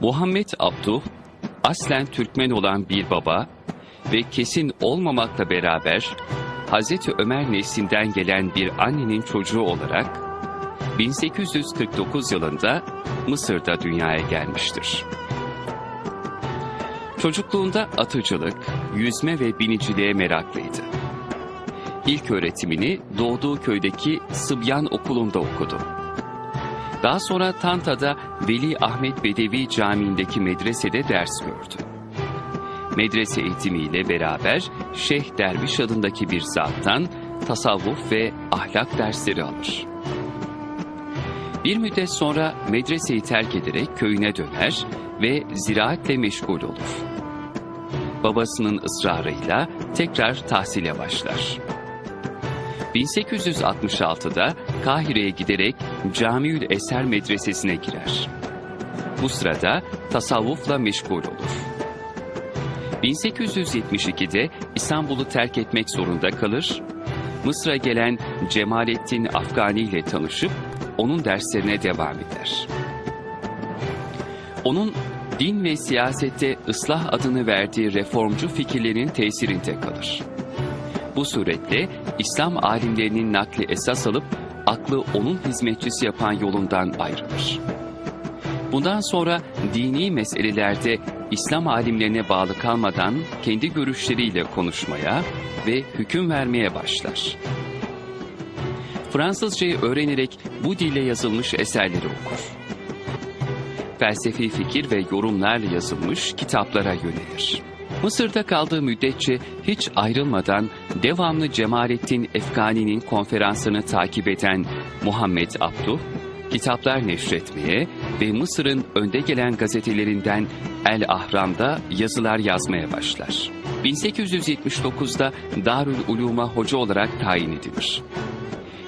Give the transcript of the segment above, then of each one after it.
Muhammed Abduh, aslen Türkmen olan bir baba ve kesin olmamakla beraber Hazreti Ömer neslinden gelen bir annenin çocuğu olarak 1849 yılında Mısır'da dünyaya gelmiştir. Çocukluğunda atıcılık, yüzme ve biniciliğe meraklıydı. İlk öğretimini doğduğu köydeki Sıbyan Okulu'nda okudu. Daha sonra Tanta'da Veli Ahmet Bedevi Camii'ndeki medresede ders gördü. Medrese eğitimiyle beraber Şeyh Derviş adındaki bir zattan tasavvuf ve ahlak dersleri alır. Bir müddet sonra medreseyi terk ederek köyüne döner ve ziraatle meşgul olur. Babasının ısrarıyla tekrar tahsile başlar. 1866'da Kahire'ye giderek Camiül Eser Medresesi'ne girer. Bu sırada tasavvufla meşgul olur. 1872'de İstanbul'u terk etmek zorunda kalır, Mısır'a gelen Cemalettin Afgani ile tanışıp onun derslerine devam eder. Onun din ve siyasette ıslah adını verdiği reformcu fikirlerin tesirinde kalır. Bu suretle İslam alimlerinin nakli esas alıp aklı onun hizmetçisi yapan yolundan ayrılır. Bundan sonra dini meselelerde İslam alimlerine bağlı kalmadan kendi görüşleriyle konuşmaya ve hüküm vermeye başlar. Fransızcayı öğrenerek bu dille yazılmış eserleri okur. Felsefi fikir ve yorumlarla yazılmış kitaplara yönelir. Mısır'da kaldığı müddetçe hiç ayrılmadan devamlı Cemalettin Efgani'nin konferansını takip eden Muhammed Abduh, kitaplar neşretmeye ve Mısır'ın önde gelen gazetelerinden El Ahram'da yazılar yazmaya başlar. 1879'da Darül Ulum'a hoca olarak tayin edilir.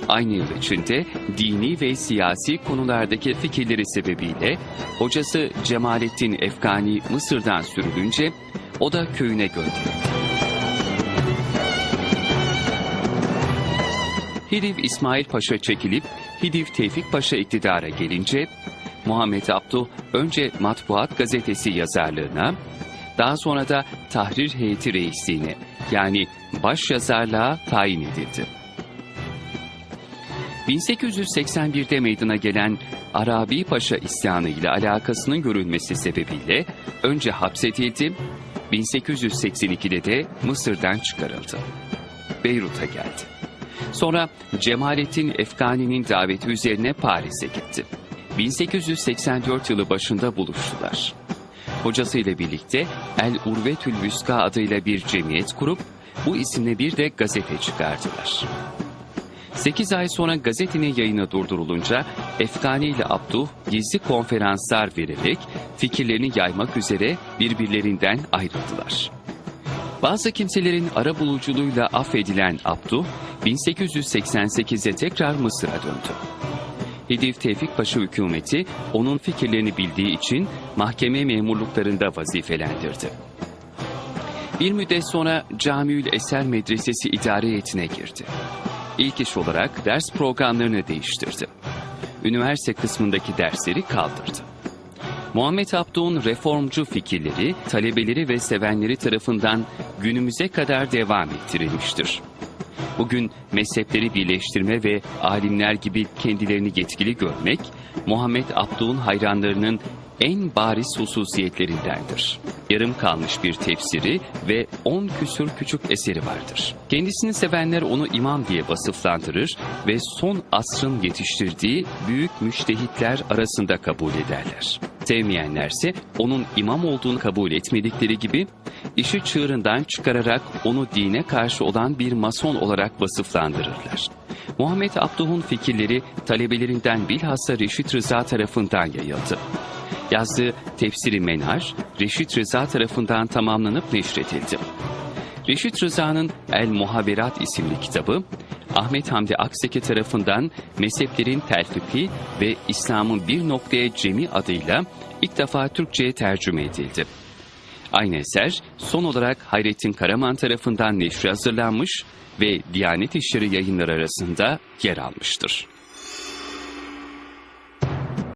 Aynı yıl içinde dini ve siyasi konulardaki fikirleri sebebiyle hocası Cemalettin Efgani Mısır'dan sürülünce o da köyüne gönderildi. Hidiv İsmail Paşa çekilip Hidiv Tevfik Paşa iktidara gelince Muhammed Abduh önce Matbuat Gazetesi yazarlığına, daha sonra da Tahrir Heyeti Reisliğine yani baş yazarlığa tayin edildi. 1881'de meydana gelen Arabi Paşa isyanı ile alakasının görülmesi sebebiyle önce hapsedildi, 1882'de de Mısır'dan çıkarıldı. Beyrut'a geldi. Sonra Cemalettin Efgani'nin daveti üzerine Paris'e gitti. 1884 yılı başında buluştular. Hocasıyla birlikte El Urvetül Vüska adıyla bir cemiyet kurup bu isimle bir de gazete çıkardılar. 8 ay sonra gazetenin yayını durdurulunca Efkani ile Abduh gizli konferanslar vererek fikirlerini yaymak üzere birbirlerinden ayrıldılar. Bazı kimselerin ara buluculuğuyla affedilen Abduh 1888'de tekrar Mısır'a döndü. Hidiv Tevfik Paşa hükümeti onun fikirlerini bildiği için mahkeme memurluklarında vazifelendirdi. Bir müddet sonra Camiül Eser Medresesi idare heyetine girdi. İlk iş olarak ders programlarını değiştirdi. Üniversite kısmındaki dersleri kaldırdı. Muhammed Abduh'un reformcu fikirleri, talebeleri ve sevenleri tarafından günümüze kadar devam ettirilmiştir. Bugün mezhepleri birleştirme ve alimler gibi kendilerini yetkili görmek, Muhammed Abduh'un hayranlarının en bariz hususiyetlerindendir. Yarım kalmış bir tefsiri ve on küsür küçük eseri vardır. Kendisini sevenler onu imam diye vasıflandırır ve son asrın yetiştirdiği büyük müştehitler arasında kabul ederler. Sevmeyenlerse onun imam olduğunu kabul etmedikleri gibi işi çığırından çıkararak onu dine karşı olan bir mason olarak vasıflandırırlar. Muhammed Abduh'un fikirleri talebelerinden bilhassa Reşit Rıza tarafından yayıldı. Yazdığı Tefsiri Menar, Reşit Rıza tarafından tamamlanıp neşredildi. Reşit Rıza'nın El Muhaberat isimli kitabı, Ahmet Hamdi Akseki tarafından mezheplerin telfifi ve İslam'ın bir noktaya cemi adıyla ilk defa Türkçe'ye tercüme edildi. Aynı eser son olarak Hayrettin Karaman tarafından neşri hazırlanmış ve Diyanet İşleri yayınları arasında yer almıştır.